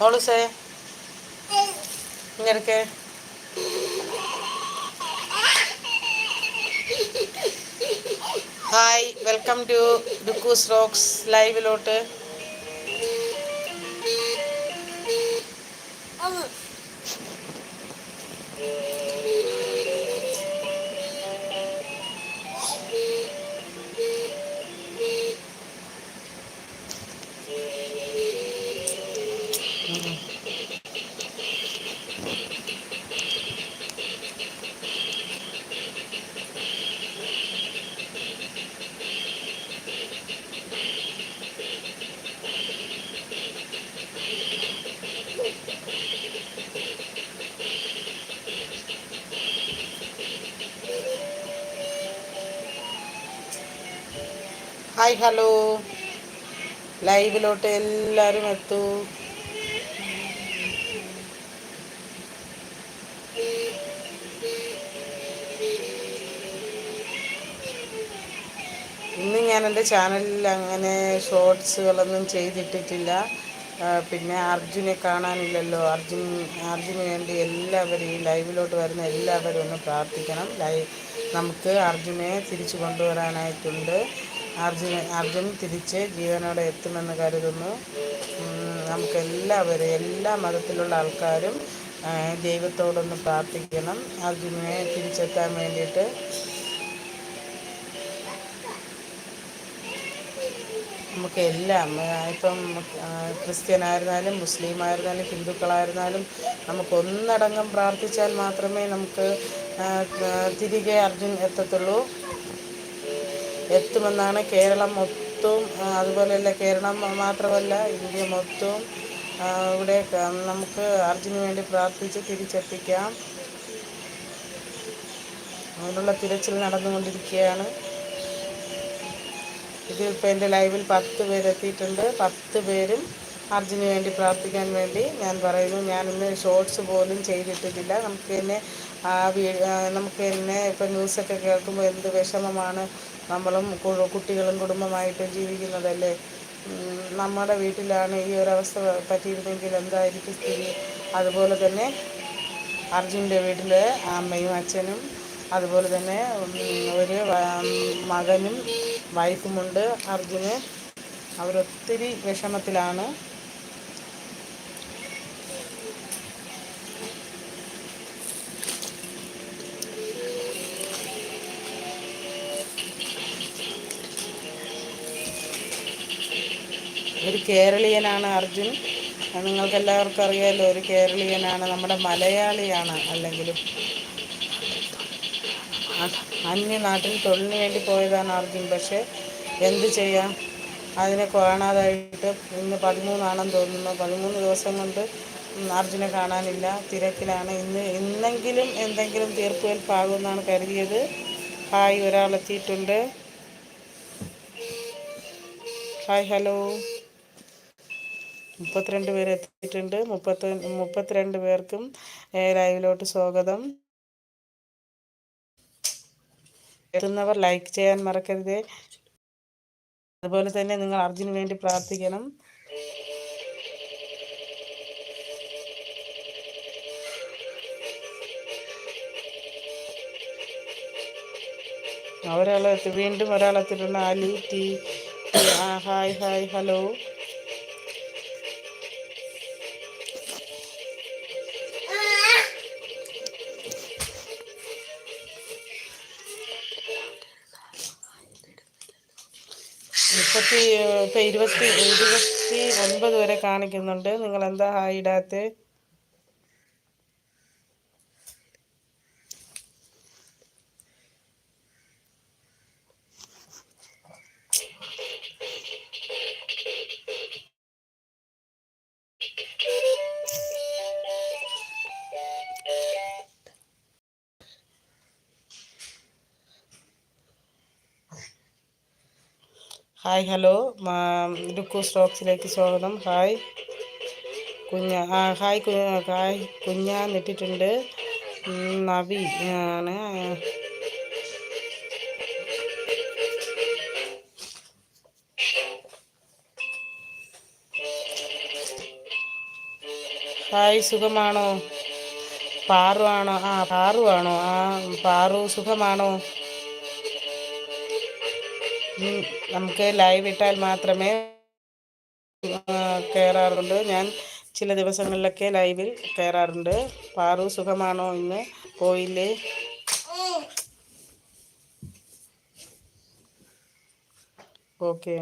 മോളുസേ ഇങ്ങനെയൊക്കെ hi welcome to Dukkus rocks ലൈവിലോട്ട്. Hi hello ലൈവിലോട്ട് എല്ലാവരും എത്തൂ. എന്റെ ചാനലിൽ അങ്ങനെ ഷോർട്സുകളൊന്നും ചെയ്തിട്ടിട്ടില്ല. പിന്നെ അർജുനെ കാണാനില്ലല്ലോ. അർജുൻ അർജുന് വേണ്ടി എല്ലാവരും ഈ ലൈവിലോട്ട് വരുന്ന എല്ലാവരും ഒന്ന് പ്രാർത്ഥിക്കണം. ലൈവ് നമുക്ക് അർജുനെ തിരിച്ചു കൊണ്ടുവരാനായിട്ടുണ്ട്. അർജുൻ അർജുൻ തിരിച്ച് ജീവനോടെ എത്തുമെന്ന് കരുതുന്നു. നമുക്ക് എല്ലാവരും എല്ലാ മതത്തിലുള്ള ആൾക്കാരും ദൈവത്തോടൊന്ന് പ്രാർത്ഥിക്കണം. അർജുനെ തിരിച്ചെത്താൻ വേണ്ടിയിട്ട്. നമുക്ക് എല്ലാം ഇപ്പം ക്രിസ്ത്യൻ ആയിരുന്നാലും മുസ്ലിം ആയിരുന്നാലും ഹിന്ദുക്കളായിരുന്നാലും നമുക്ക് ഒന്നടങ്കം പ്രാർത്ഥിച്ചാൽ മാത്രമേ നമുക്ക് തിരികെ അർജുൻ എത്തത്തുള്ളൂ. എത്തുമെന്നാണ് കേരളം മൊത്തവും അതുപോലെയല്ല കേരളം മാത്രമല്ല ഇന്ത്യ മൊത്തവും ഇവിടെ നമുക്ക് അർജുന് വേണ്ടി പ്രാർത്ഥിച്ച് തിരിച്ചെത്തിക്കാം. അതിനുള്ള തിരച്ചിൽ നടന്നുകൊണ്ടിരിക്കുകയാണ്. ഇതിപ്പോൾ എന്റെ ലൈവിൽ പത്ത് പേരെത്തിയിട്ടുണ്ട്. പത്ത് പേരും അർജുന് വേണ്ടി പ്രാർത്ഥിക്കാൻ വേണ്ടി ഞാൻ പറയുന്നു. ഞാനിന്ന് ഷോർട്സ് പോലും ചെയ്തിട്ടില്ല നമുക്ക് തന്നെ ആ വീ നമുക്ക് തന്നെ ഇപ്പം ന്യൂസൊക്കെ കേൾക്കുമ്പോൾ എന്ത് വിഷമമാണ് നമ്മളും കുട്ടികളും കുടുംബമായിട്ട് ജീവിക്കുന്നതല്ലേ? നമ്മുടെ വീട്ടിലാണ് ഈ ഒരവസ്ഥ പറ്റിയിരുന്നെങ്കിൽ എന്തായിരിക്കും സ്ഥിതി? അതുപോലെ തന്നെ അർജുന്റെ വീട്ടിൽ അമ്മയും അച്ഛനും അതുപോലെ തന്നെ ഒരു മകനും വൈഫുമുണ്ട് അർജുന്. അവരൊത്തിരി വിഷമത്തിലാണ്. ഒരു കേരളീയനാണ് അർജുൻ. നിങ്ങൾക്കെല്ലാവർക്കും അറിയാമല്ലോ ഒരു കേരളീയനാണ് നമ്മുടെ മലയാളിയാണ് അല്ലെങ്കിലും. അന്യനാട്ടിൽ തൊഴിലിന് വേണ്ടി പോയതാണ് അർജുൻ പക്ഷേ എന്ത് ചെയ്യാം? അതിനെ കാണാതായിട്ട് ഇന്ന് പതിമൂന്നാണെന്ന് തോന്നുന്നു. പതിമൂന്ന് ദിവസം കൊണ്ട് അർജുനെ കാണാനില്ല. തിരക്കിലാണ്. ഇന്ന് ഇന്നെങ്കിലും എന്തെങ്കിലും തീർപ്പുകൽപ്പാകുമെന്നാണ് കരുതിയത്. ഹായ് ഒരാളെത്തിയിട്ടുണ്ട് ഹായ് ഹലോ. മുപ്പത്തിരണ്ട് പേര് എത്തിയിട്ടുണ്ട്. മുപ്പത്തി മുപ്പത്തിരണ്ട് പേർക്കും ലൈവിലോട്ട് സ്വാഗതം. എത്തുന്നവർ ലൈക്ക് ചെയ്യാൻ മറക്കരുത്. അതുപോലെ തന്നെ നിങ്ങൾ അർജുന് വേണ്ടി പ്രാർത്ഥിക്കണം. ഒരാളെത്തി വീണ്ടും ഒരാളെത്തിയിട്ടുണ്ട് Ali T. Hi hi hello. മുപ്പത്തി ഇപ്പം ഇരുപത്തി ഇരുപത്തി ഒൻപത് വരെ കാണിക്കുന്നുണ്ട്. നിങ്ങൾ എന്താ ഹായ് ഹലോ. ലുക്കു സ്റ്റോക്സിലേക്ക് സ്വാഗതം. ഹായ്. കുഞ്ഞ ഹായ് ഹായ്. കുഞ്ഞ ഇട്ടിട്ടുണ്ട് നവി ആണ്. ഹായ് സുഖമാണോ? പാറു ആണോ ആ പാറു ആണോ ആ പാറു സുഖമാണോ? നമുക്ക് ലൈവ് ഇട്ടാൽ മാത്രമേ കയറാറുണ്ട് ഞാൻ ചില ദിവസങ്ങളിലൊക്കെ ലൈവിൽ കയറാറുണ്ട് പാറു സുഖമാണോ ഇന്ന്? പോയില്ലേ? ഓക്കെ.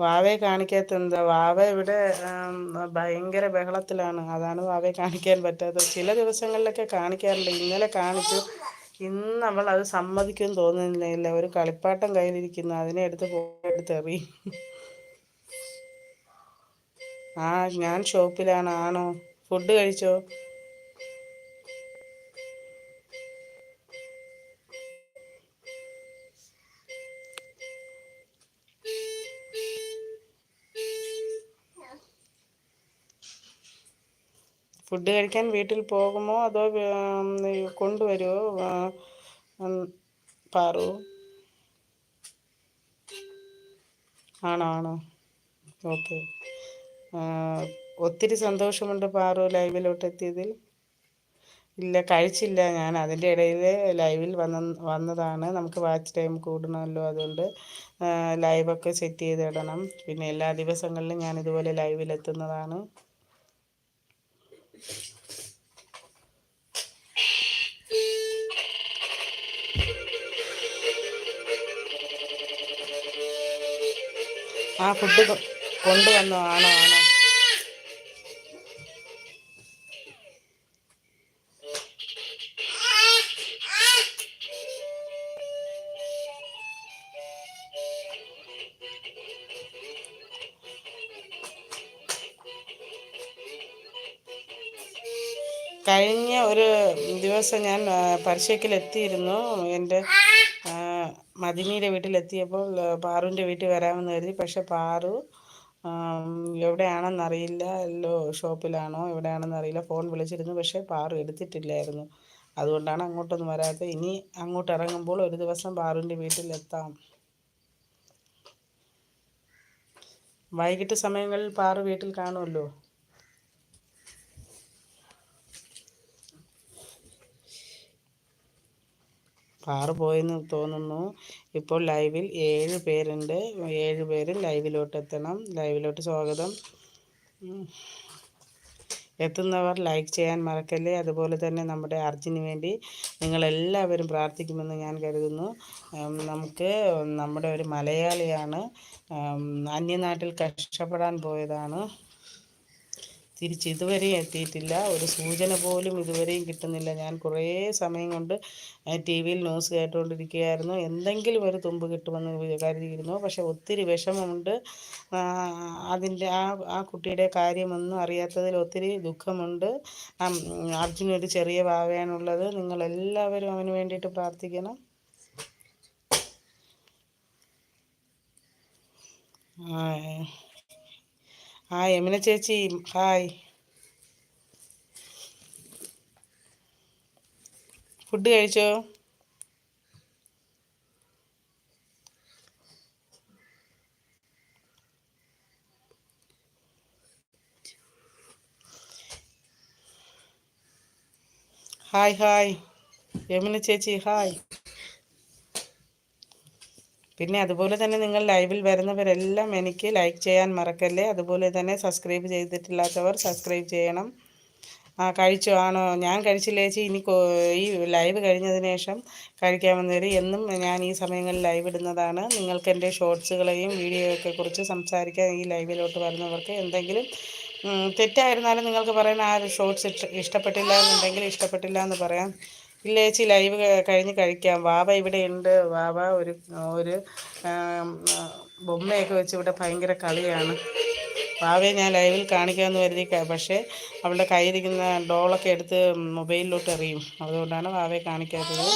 വാവയെ കാണിക്കാത്ത എന്താ? വാവ ഇവിടെ ഭയങ്കര ബഹളത്തിലാണ്. അതാണ് വാവയെ കാണിക്കാൻ പറ്റാത്തത്. ചില ദിവസങ്ങളിലൊക്കെ കാണിക്കാറില്ല ഇന്നലെ കാണിച്ചു. ഇന്ന് അവൾ അത് സമ്മതിക്കും തോന്നുന്നില്ല. ഒരു കളിപ്പാട്ടം കയ്യിലിരിക്കുന്നു. അതിനെ എടുത്ത് എറിയും ആ ഞാൻ ഷോപ്പിലാണ്. ആണോ? ഫുഡ് കഴിച്ചോ? ഫുഡ് കഴിക്കാൻ വീട്ടിൽ പോകുമോ? അതോ കൊണ്ടുവരുമോ പാറു. ആണോ ആണോ? ഓക്കെ. ഒത്തിരി സന്തോഷമുണ്ട് പാറു ലൈവിലോട്ട് എത്തിയതിൽ. ഇല്ല കഴിച്ചില്ല ഞാൻ. അതിന്റെ ഇടയിൽ ലൈവിൽ വന്ന വന്നതാണ്. നമുക്ക് വാച്ച് ടൈം കൂടണമല്ലോ അതുകൊണ്ട് ലൈവൊക്കെ സെറ്റ് ചെയ്തിടണം. പിന്നെ എല്ലാ ദിവസങ്ങളിലും ഞാൻ ഇതുപോലെ ലൈവിൽ എത്തുന്നതാണ് ആ ഫുഡ് കൊണ്ടുവന്നു ആണോ ആണോ? ദിവസം ഞാൻ പരിശയ്ക്കിലെത്തിയിരുന്നു എന്റെ മദിനിയുടെ വീട്ടിലെത്തിയപ്പോൾ പാറുവിന്റെ വീട്ടിൽ വരാമെന്ന് കരുതി. പക്ഷെ പാറു എവിടെയാണെന്നറിയില്ല. എല്ലോ ഷോപ്പിലാണോ എവിടെയാണെന്ന് അറിയില്ല ഫോൺ വിളിച്ചിരുന്നു. പക്ഷേ പാറു എടുത്തിട്ടില്ലായിരുന്നു. അതുകൊണ്ടാണ് അങ്ങോട്ടൊന്നും വരാത്തത്. ഇനി അങ്ങോട്ട് ഇറങ്ങുമ്പോൾ ഒരു ദിവസം പാറുവിന്റെ വീട്ടിലെത്താം. വൈകിട്ട് സമയങ്ങളിൽ പാറു വീട്ടിൽ കാണുമല്ലോ? പാറു പോയെന്ന് തോന്നുന്നു. ഇപ്പോൾ ലൈവിൽ ഏഴ് പേരുണ്ട്. ഏഴ് പേര് ലൈവിലോട്ട് എത്തണം ലൈവിലോട്ട് സ്വാഗതം. എത്തുന്നവർ ലൈക്ക് ചെയ്യാൻ മറക്കല്ലേ? അതുപോലെ തന്നെ നമ്മുടെ അർജുന് വേണ്ടി നിങ്ങളെല്ലാവരും പ്രാർത്ഥിക്കുമെന്ന് ഞാൻ കരുതുന്നു. നമുക്ക് നമ്മുടെ ഒരു മലയാളിയാണ്. അന്യനാട്ടിൽ കഷ്ടപ്പെടാൻ പോയതാണ്. തിരിച്ച് ഇതുവരെ എത്തിയിട്ടില്ല. ഒരു സൂചന പോലും ഇതുവരെയും കിട്ടുന്നില്ല. ഞാൻ കുറേ സമയം കൊണ്ട് ടി വിയിൽ ന്യൂസ് കേട്ടുകൊണ്ടിരിക്കുകയായിരുന്നു എന്തെങ്കിലും ഒരു തുമ്പ് കിട്ടുമെന്ന് കരുതിയിരുന്നു. പക്ഷെ ഒത്തിരി വിഷമമുണ്ട്. അതിന്റെ ആ ആ കുട്ടിയുടെ കാര്യമൊന്നും അറിയാത്തതിൽ ഒത്തിരി ദുഃഖമുണ്ട്. അർജുന ഒരു ചെറിയ ഭാവയാണുള്ളത് നിങ്ങളെല്ലാവരും അവന് വേണ്ടിയിട്ട് പ്രാർത്ഥിക്കണം. ആ ഹായ് യമുന ചേച്ചി ഹായ് ഫുഡ് കഴിച്ചോ? ഹായ് ഹായ് യമുന ചേച്ചി ഹായ് പിന്നെ അതുപോലെ തന്നെ നിങ്ങൾ ലൈവിൽ വരുന്നവരെല്ലാം എനിക്ക് ലൈക്ക് ചെയ്യാൻ മറക്കല്ലേ? അതുപോലെ തന്നെ സബ്സ്ക്രൈബ് ചെയ്തിട്ടില്ലാത്തവർ സബ്സ്ക്രൈബ് ചെയ്യണം. ആ കഴിച്ചു? ആണോ? ഞാൻ കഴിച്ചില്ലേ ചേച്ചി? ഇനി ഈ ലൈവ് കഴിഞ്ഞതിന് ശേഷം കഴിക്കാമെന്നൊരു എന്നും ഞാൻ ഈ സമയങ്ങളിൽ ലൈവ് ഇടുന്നതാണ്. നിങ്ങൾക്ക് എന്റെ ഷോർട്സുകളെയും വീഡിയോയൊക്കെ കുറിച്ച് സംസാരിക്കാൻ ഈ ലൈവിലോട്ട് വരുന്നവർക്ക് എന്തെങ്കിലും തെറ്റായിരുന്നാലും നിങ്ങൾക്ക് പറയാൻ ആ ഷോർട്സ് ഇഷ്ടപ്പെട്ടില്ല എന്നുണ്ടെങ്കിൽ ഇഷ്ടപ്പെട്ടില്ല എന്ന് പറയാം. ഇല്ലേച്ചി ലൈവ് കഴിഞ്ഞ് കഴിക്കാം. വാവ ഇവിടെ ഉണ്ട്. വാവ ഒരു ഒരു ബൊമ്മയൊക്കെ വെച്ച് ഇവിടെ ഭയങ്കര കളിയാണ്. വാവയെ ഞാൻ ലൈവിൽ കാണിക്കാമെന്ന് കരുതി പക്ഷേ അവളുടെ കയ്യിലിരിക്കുന്ന ഡോളൊക്കെ എടുത്ത് മൊബൈലിലോട്ട് എറിയും. അതുകൊണ്ടാണ് വാവയെ കാണിക്കാത്തത്.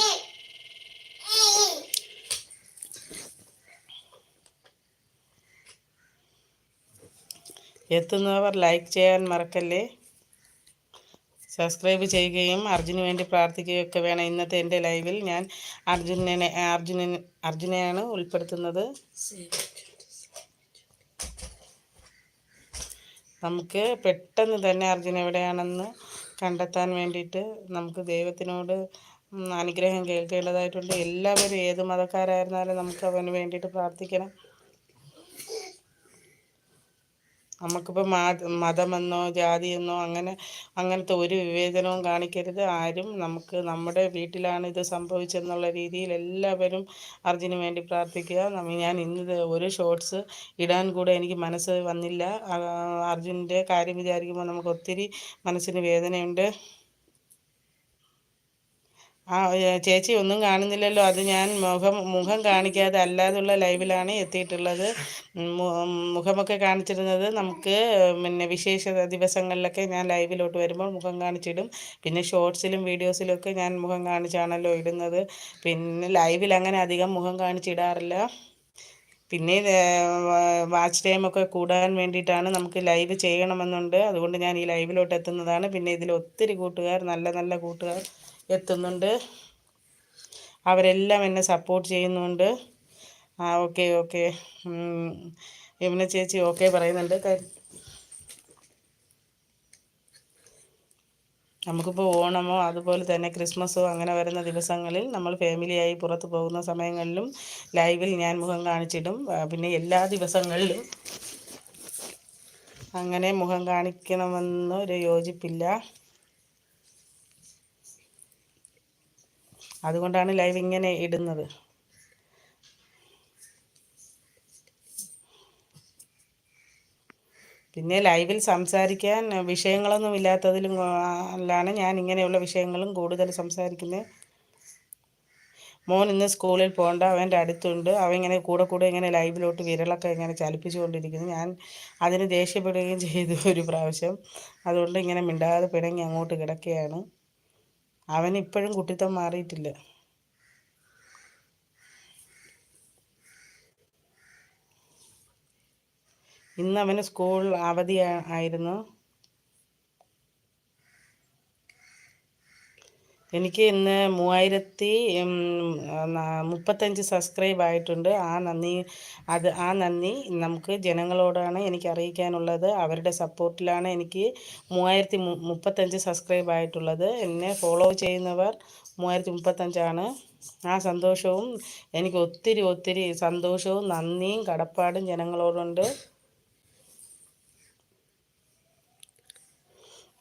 എത്തുന്നവർ ലൈക്ക് ചെയ്യാൻ മറക്കല്ലേ? സബ്സ്ക്രൈബ് ചെയ്യുകയും അർജുന് വേണ്ടി പ്രാർത്ഥിക്കുകയൊക്കെ വേണം. ഇന്നത്തെ എന്റെ ലൈവിൽ ഞാൻ അർജുനനെ അർജുനൻ അർജുനെയാണ് ഉൾപ്പെടുത്തുന്നത്. നമുക്ക് പെട്ടെന്ന് തന്നെ അർജുന എവിടെയാണെന്ന് കണ്ടെത്താൻ വേണ്ടിയിട്ട് നമുക്ക് ദൈവത്തിനോട് അനുഗ്രഹം കേൾക്കേണ്ടതായിട്ടുണ്ട്. എല്ലാവരും ഏത് മതക്കാരായിരുന്നാലും നമുക്ക് അവന് വേണ്ടിയിട്ട് പ്രാർത്ഥിക്കണം. നമുക്കിപ്പോൾ മതമെന്നോ ജാതിയെന്നോ അങ്ങനെ അങ്ങനത്തെ ഒരു വിവേചനവും കാണിക്കരുത്. ആരും നമുക്ക് നമ്മുടെ വീട്ടിലാണ് ഇത് സംഭവിച്ചെന്നുള്ള രീതിയിൽ എല്ലാവരും അർജുന് വേണ്ടി പ്രാർത്ഥിക്കുക. ഞാൻ ഇന്ന് ഒരു ഷോർട്സ് ഇടാൻ കൂടെ എനിക്ക് മനസ്സ് വന്നില്ല. അർജുന്റെ കാര്യം വിചാരിക്കുമ്പോൾ നമുക്ക് ഒത്തിരി മനസ്സിന് വേദനയുണ്ട്. ആ ചേച്ചി ഒന്നും കാണുന്നില്ലല്ലോ. അത് ഞാൻ മുഖം മുഖം കാണിക്കാതെ അല്ലാതുള്ള ലൈവിലാണ് എത്തിയിട്ടുള്ളത്. മുഖമൊക്കെ കാണിച്ചിരുന്നത് നമുക്ക് പിന്നെ വിശേഷ ദിവസങ്ങളിലൊക്കെ ഞാൻ ലൈവിലോട്ട് വരുമ്പോൾ മുഖം കാണിച്ചിടും. പിന്നെ ഷോർട്സിലും വീഡിയോസിലും ഒക്കെ ഞാൻ മുഖം കാണിച്ചാണല്ലോ ഇടുന്നത്. പിന്നെ ലൈവിൽ അങ്ങനെ അധികം മുഖം കാണിച്ചിടാറില്ല. പിന്നെ വാച്ച് ടൈമൊക്കെ കൂടാൻ വേണ്ടിയിട്ടാണ് നമുക്ക് ലൈവ് ചെയ്യണമെന്നുണ്ട്. അതുകൊണ്ട് ഞാൻ ഈ ലൈവിലോട്ട് എത്തുന്നതാണ്. പിന്നെ ഇതിൽ ഒത്തിരി കൂട്ടുകാർ നല്ല നല്ല കൂട്ടുകാർ. എത്തുന്നുണ്ട്. അവരെല്ലാം എന്നെ സപ്പോർട്ട് ചെയ്യുന്നുണ്ട്. ആ ഓക്കെ ഓക്കെ യമുന ചേച്ചി ഓക്കെ പറയുന്നുണ്ട്. നമുക്കിപ്പോൾ ഓണമോ അതുപോലെ തന്നെ ക്രിസ്മസോ അങ്ങനെ വരുന്ന ദിവസങ്ങളിൽ നമ്മൾ ഫാമിലിയായി പുറത്ത് പോകുന്ന സമയങ്ങളിലും ലൈവിൽ ഞാൻ മുഖം കാണിച്ചിടും. പിന്നെ എല്ലാ ദിവസങ്ങളിലും അങ്ങനെ മുഖം കാണിക്കണമെന്നൊരു യോജിപ്പില്ല. അതുകൊണ്ടാണ് ലൈവ് ഇങ്ങനെ ഇടുന്നത്. പിന്നെ ലൈവിൽ സംസാരിക്കാൻ വിഷയങ്ങളൊന്നും ഇല്ലാത്തതിലും അല്ലാണ് ഞാൻ ഇങ്ങനെയുള്ള വിഷയങ്ങളും കൂടുതൽ സംസാരിക്കുന്നത് മോൻ ഇന്ന് സ്കൂളിൽ പോകണ്ട അവന്റെ അടുത്തുണ്ട്. അവൻ ഇങ്ങനെ കൂടെ കൂടെ ഇങ്ങനെ ലൈവിലോട്ട് വിരളൊക്കെ ഇങ്ങനെ ചലിപ്പിച്ചുകൊണ്ടിരിക്കുന്നു. ഞാൻ അതിന് ദേഷ്യപ്പെടുകയും ചെയ്തു ഒരു പ്രാവശ്യം. അതുകൊണ്ട് ഇങ്ങനെ മിണ്ടാതെ പിണങ്ങി അങ്ങോട്ട് കിടക്കുകയാണ്. അവൻ ഇപ്പോഴും കുട്ടിത്തം മാറിയിട്ടില്ല. ഇന്ന് അവന് സ്കൂൾ അവധി ആയിരുന്നു. എനിക്ക് ഇന്ന് മൂവായിരത്തി മുപ്പത്തഞ്ച് സബ്സ്ക്രൈബ് ആയിട്ടുണ്ട്. ആ നന്ദി അത് ആ നന്ദി നമുക്ക് ജനങ്ങളോടാണ് എനിക്ക് അറിയിക്കാനുള്ളത്. അവരുടെ സപ്പോർട്ടിലാണ് എനിക്ക് മൂവായിരത്തി മുപ്പത്തഞ്ച് സബ്സ്ക്രൈബ് ആയിട്ടുള്ളത്. എന്നെ ഫോളോ ചെയ്യുന്നവർ മൂവായിരത്തി മുപ്പത്തഞ്ചാണ്. ആ സന്തോഷവും എനിക്ക് ഒത്തിരി ഒത്തിരി സന്തോഷവും നന്ദിയും കടപ്പാടും ജനങ്ങളോടുണ്ട്.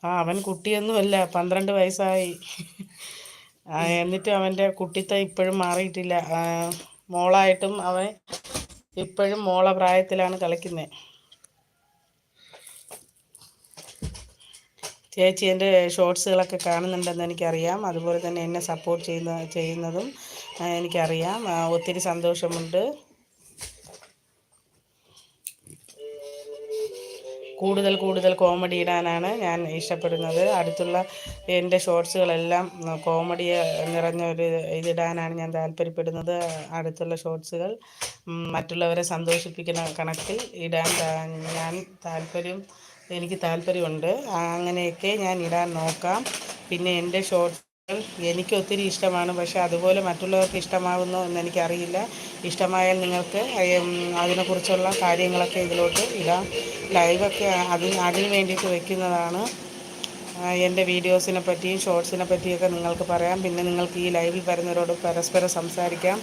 ആ അവൻ കുട്ടിയൊന്നുമല്ല പന്ത്രണ്ട് വയസ്സായി. എന്നിട്ടും അവന്റെ കുട്ടിത്തം ഇപ്പോഴും മാറിയിട്ടില്ല. മോളായിട്ടും അവൻ ഇപ്പോഴും മോള പ്രായത്തിലാണ് കളിക്കുന്നത്. ചേച്ചി എന്റെ ഷോർട്സുകളൊക്കെ കാണുന്നുണ്ടെന്ന് എനിക്കറിയാം. അതുപോലെ തന്നെ എന്നെ സപ്പോർട്ട് ചെയ്യുന്ന ചെയ്യുന്നതും എനിക്കറിയാം. ഒത്തിരി സന്തോഷമുണ്ട്. കൂടുതൽ കൂടുതൽ കോമഡി ഇടാനാണ് ഞാൻ ഇഷ്ടപ്പെടുന്നത്. അടുത്തുള്ള എന്റെ ഷോർട്സുകളെല്ലാം കോമഡി നിറഞ്ഞ ഒരു ഇതിടാനാണ് ഞാൻ താല്പര്യപ്പെടുന്നത്. അടുത്തുള്ള ഷോർട്സുകൾ മറ്റുള്ളവരെ സന്തോഷിപ്പിക്കുന്ന കണക്കിൽ ഇടാൻ ഞാൻ താല്പര്യം എനിക്ക് താല്പര്യമുണ്ട്. അങ്ങനെയൊക്കെ ഞാൻ ഇടാൻ നോക്കാം. പിന്നെ എന്റെ ഷോർട്സ് എനിക്ക് ഒത്തിരി ഇഷ്ടമാണ് പക്ഷേ അതുപോലെ മറ്റുള്ളവർക്ക് ഇഷ്ടമാകുന്നു എന്ന് എനിക്കറിയില്ല. ഇഷ്ടമായാൽ നിങ്ങൾക്ക് അതിനെക്കുറിച്ചുള്ള കാര്യങ്ങളൊക്കെ ഇതിലോട്ട് ഇടാം. ലൈവൊക്കെ അതിന് അതിന് വേണ്ടിയിട്ട് വയ്ക്കുന്നതാണ് എന്റെ വീഡിയോസിനെ പറ്റിയും ഷോർട്സിനെ പറ്റിയൊക്കെ നിങ്ങൾക്ക് പറയാം. പിന്നെ നിങ്ങൾക്ക് ഈ ലൈവിൽ വരുന്നവരോട് പരസ്പരം സംസാരിക്കാം.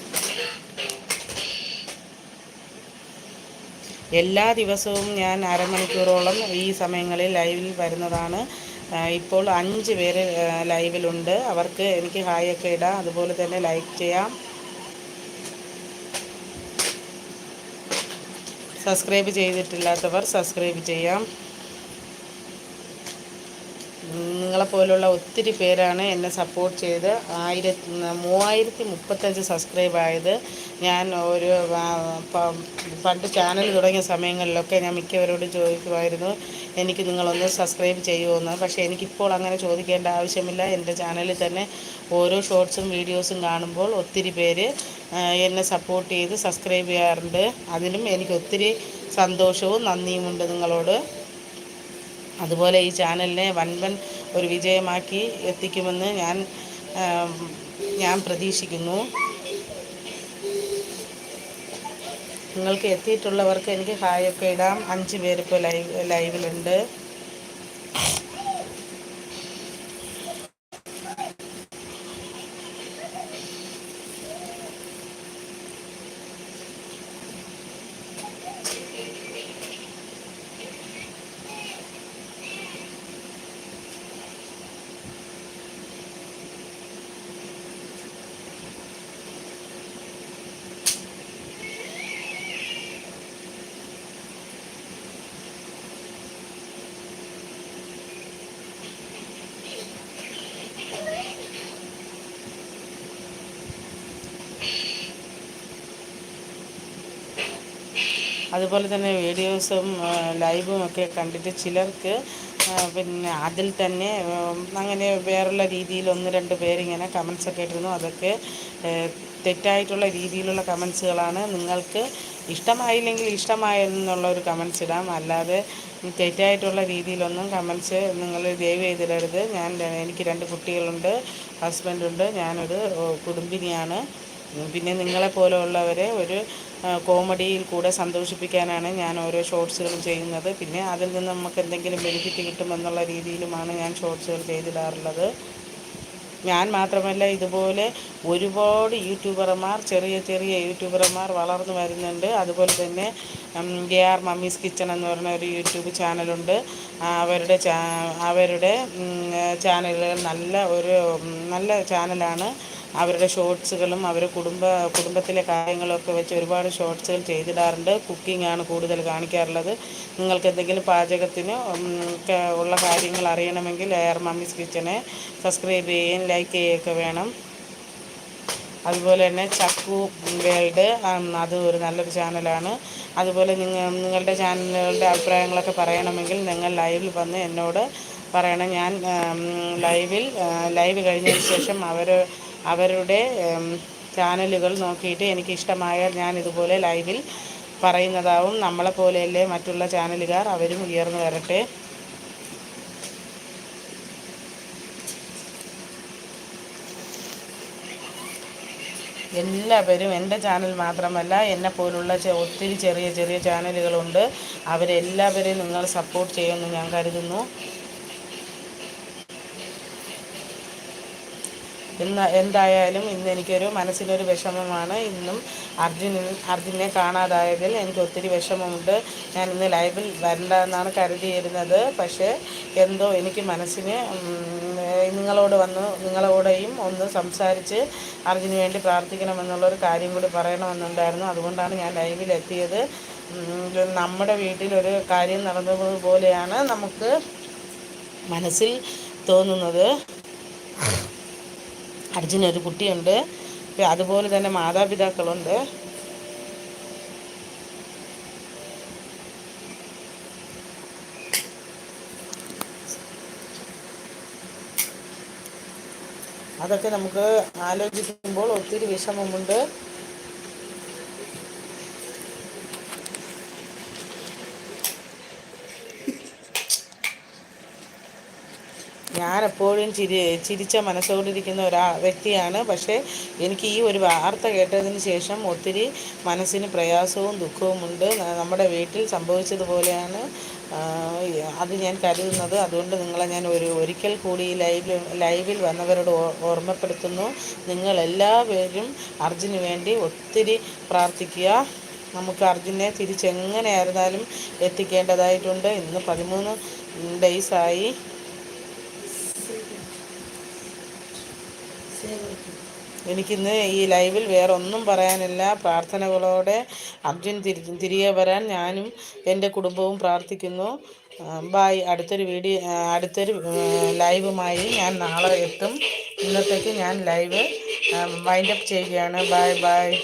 എല്ലാ ദിവസവും ഞാൻ അരമണിക്കൂറോളം ഈ സമയങ്ങളിൽ ലൈവിൽ വരുന്നതാണ്. ഇപ്പോൾ അഞ്ച് പേര് ലൈവിലുണ്ട്. അവർക്ക് എനിക്ക് ഹായൊക്കെ ഇടാം. അതുപോലെ തന്നെ ലൈക്ക് ചെയ്യാം. സബ്സ്ക്രൈബ് ചെയ്തിട്ടില്ലാത്തവർ സബ്സ്ക്രൈബ് ചെയ്യാം. നിങ്ങളെപ്പോലുള്ള ഒത്തിരി പേരാണ് എന്നെ സപ്പോർട്ട് ചെയ്ത്. ആയിരത്തി മൂവായിരത്തി മുപ്പത്തഞ്ച് സബ്സ്ക്രൈബ് ആയത്. ഞാൻ ഒരു പണ്ട് ചാനൽ തുടങ്ങിയ സമയങ്ങളിലൊക്കെ ഞാൻ മിക്കവരോടും ചോദിക്കുമായിരുന്നു എനിക്ക് നിങ്ങളൊന്ന് സബ്സ്ക്രൈബ് ചെയ്യുമെന്ന് പക്ഷേ എനിക്കിപ്പോൾ അങ്ങനെ ചോദിക്കേണ്ട ആവശ്യമില്ല. എന്റെ ചാനലിൽ തന്നെ ഓരോ ഷോർട്സും വീഡിയോസും കാണുമ്പോൾ ഒത്തിരി പേര് എന്നെ സപ്പോർട്ട് ചെയ്ത് സബ്സ്ക്രൈബ് ചെയ്യാറുണ്ട്. അതിനും എനിക്ക് ഒത്തിരി സന്തോഷവും നന്ദിയുമുണ്ട് നിങ്ങളോട്. അതുപോലെ ഈ ചാനലിനെ വൻപൻ ഒരു വിജയമാക്കി എത്തിക്കുമെന്ന് ഞാൻ ഞാൻ പ്രതീക്ഷിക്കുന്നു. നിങ്ങൾക്ക് എത്തിയിട്ടുള്ളവർക്ക് എനിക്ക് ഹായൊക്കെ ഇടാം. അഞ്ച് പേരിപ്പോൾ ലൈവ് ലൈവിലുണ്ട്. അതുപോലെ തന്നെ വീഡിയോസും ലൈവും ഒക്കെ കണ്ടിട്ട് ചിലർക്ക് പിന്നെ അതിൽ തന്നെ അങ്ങനെ വേറുള്ള രീതിയിൽ ഒന്ന് രണ്ട് പേരിങ്ങനെ കമൻസൊക്കെ ഇട്ടിരുന്നു. അതൊക്കെ തെറ്റായിട്ടുള്ള രീതിയിലുള്ള കമൻസുകളാണ് നിങ്ങൾക്ക് ഇഷ്ടമായില്ലെങ്കിൽ ഇഷ്ടമായെന്നുള്ള ഒരു കമൻസ് ഇടാം. അല്ലാതെ തെറ്റായിട്ടുള്ള രീതിയിലൊന്നും കമൻസ് നിങ്ങൾ ദയവ് ചെയ്തിടരുത്. ഞാൻ എനിക്ക് രണ്ട് കുട്ടികളുണ്ട് ഹസ്ബൻഡുണ്ട് ഞാനൊരു കുടുംബിനിയാണ്. പിന്നെ നിങ്ങളെ പോലെയുള്ളവരെ ഒരു കോമഡിയിൽ കൂടെ സന്തോഷിപ്പിക്കാനാണ് ഞാൻ ഓരോ ഷോർട്സുകളും ചെയ്യുന്നത്. പിന്നെ അതിൽ നിന്ന് നമുക്ക് എന്തെങ്കിലും ബെനിഫിറ്റ് കിട്ടുമെന്നുള്ള രീതിയിലുമാണ് ഞാൻ ഷോർട്സുകൾ ചെയ്തിടാറുള്ളത്. ഞാൻ മാത്രമല്ല ഇതുപോലെ ഒരുപാട് യൂട്യൂബർമാർ ചെറിയ ചെറിയ യൂട്യൂബർമാർ വളർന്നു വരുന്നുണ്ട്. അതുപോലെ തന്നെ എ ആർ മമ്മീസ് കിച്ചൺ എന്ന് പറയുന്ന ഒരു യൂട്യൂബ് ചാനലുണ്ട്. അവരുടെ അവരുടെ ചാനലുകൾ നല്ല ഒരു നല്ല ചാനലാണ്. അവരുടെ ഷോർട്സുകളും അവർ കുടുംബ കുടുംബത്തിലെ കാര്യങ്ങളൊക്കെ വെച്ച് ഒരുപാട് ഷോർട്സുകൾ ചെയ്തിടാറുണ്ട്. കുക്കിംഗ് ആണ് കൂടുതൽ കാണിക്കാറുള്ളത്. നിങ്ങൾക്ക് എന്തെങ്കിലും പാചകത്തിന് ഉള്ള കാര്യങ്ങൾ അറിയണമെങ്കിൽ എയർ മമ്മീസ് കിച്ചനെ സബ്സ്ക്രൈബ് ചെയ്യുകയും ലൈക്ക് ചെയ്യുകയൊക്കെ വേണം. അതുപോലെ തന്നെ ചക്കു വേൾഡ് അത് ഒരു നല്ലൊരു ചാനലാണ്. അതുപോലെ നിങ്ങൾ നിങ്ങളുടെ ചാനലുകളുടെ അഭിപ്രായങ്ങളൊക്കെ പറയണമെങ്കിൽ നിങ്ങൾ ലൈവിൽ വന്ന് എന്നോട് പറയണം. ഞാൻ ലൈവിൽ ലൈവ് കഴിഞ്ഞതിന് ശേഷം അവർ അവരുടെ ചാനലുകൾ നോക്കിയിട്ട് എനിക്ക് ഇഷ്ടമായാൽ ഞാൻ ഇതുപോലെ ലൈവിൽ പറയുന്നതാവും. നമ്മളെപ്പോലെയല്ലേ മറ്റുള്ള ചാനലുകാർ അവരും ഉയർന്നു വരട്ടെ. എല്ലാവരും എന്റെ ചാനൽ മാത്രമല്ല എന്നെ പോലുള്ള ഒത്തിരി ചെറിയ ചെറിയ ചാനലുകളുണ്ട്. അവരെല്ലാവരെയും നിങ്ങൾ സപ്പോർട്ട് ചെയ്യുമെന്ന് ഞാൻ കരുതുന്നു. ഇന്ന് എന്തായാലും ഇന്ന് എനിക്കൊരു മനസ്സിനൊരു വിഷമമാണ്. ഇന്നും അർജുൻ അർജുനെ കാണാതായതിൽ എനിക്ക് ഒത്തിരി വിഷമമുണ്ട്. ഞാൻ ഇന്ന് ലൈവിൽ വരണ്ട എന്നാണ് കരുതിയിരുന്നത്. പക്ഷേ എന്തോ എനിക്ക് മനസ്സിന് നിങ്ങളോട് വന്ന് നിങ്ങളോടെയും ഒന്ന് സംസാരിച്ച് അർജുന് വേണ്ടി പ്രാർത്ഥിക്കണമെന്നുള്ളൊരു കാര്യം കൂടി പറയണമെന്നുണ്ടായിരുന്നു. അതുകൊണ്ടാണ് ഞാൻ ലൈവിൽ എത്തിയത് നമ്മുടെ വീട്ടിലൊരു കാര്യം നടന്നതുപോലെയാണ് നമുക്ക് മനസ്സിൽ തോന്നുന്നത്. അർജുനൊരു കുട്ടിയുണ്ട്. അതുപോലെ തന്നെ മാതാപിതാക്കളുണ്ട്. അതൊക്കെ നമുക്ക് ആലോചിക്കുമ്പോൾ ഒത്തിരി വിഷമമുണ്ട്. ഞാൻ എപ്പോഴും ചിരി ചിരിച്ച മനസ്സോടിരിക്കുന്ന ഒരാ വ്യക്തിയാണ്. പക്ഷേ എനിക്ക് ഈ ഒരു വാർത്ത കേട്ടതിന് ശേഷം ഒത്തിരി മനസ്സിന് പ്രയാസവും ദുഃഖവുമുണ്ട് നമ്മുടെ വീട്ടിൽ സംഭവിച്ചതുപോലെയാണ് അത് ഞാൻ കരുതുന്നത്. അതുകൊണ്ട് നിങ്ങളെ ഞാൻ ഒരു ഒരിക്കൽ കൂടി ലൈവിൽ ലൈവിൽ വന്നവരോട് ഓർമ്മപ്പെടുത്തുന്നു. നിങ്ങളെല്ലാവരും അർജുന് വേണ്ടി ഒത്തിരി പ്രാർത്ഥിക്കുക. നമുക്ക് അർജുനെ തിരിച്ചെങ്ങനെയായിരുന്നാലും എത്തിക്കേണ്ടതായിട്ടുണ്ട്. ഇന്ന് പതിമൂന്ന് ഡേയ്സായി എനിക്കിന്ന് ഈ ലൈവിൽ വേറെ ഒന്നും പറയാനില്ല. പ്രാർത്ഥനകളോടെ അർജുൻ തിരി തിരികെ വരാൻ ഞാനും എന്റെ കുടുംബവും പ്രാർത്ഥിക്കുന്നു. ബായ്. അടുത്തൊരു വീഡിയോ അടുത്തൊരു ലൈവുമായി ഞാൻ നാളെ എത്തും. ഇന്നത്തേക്ക് ഞാൻ ലൈവ് വൈൻഡപ്പ് ചെയ്യുകയാണ്. Bye bye.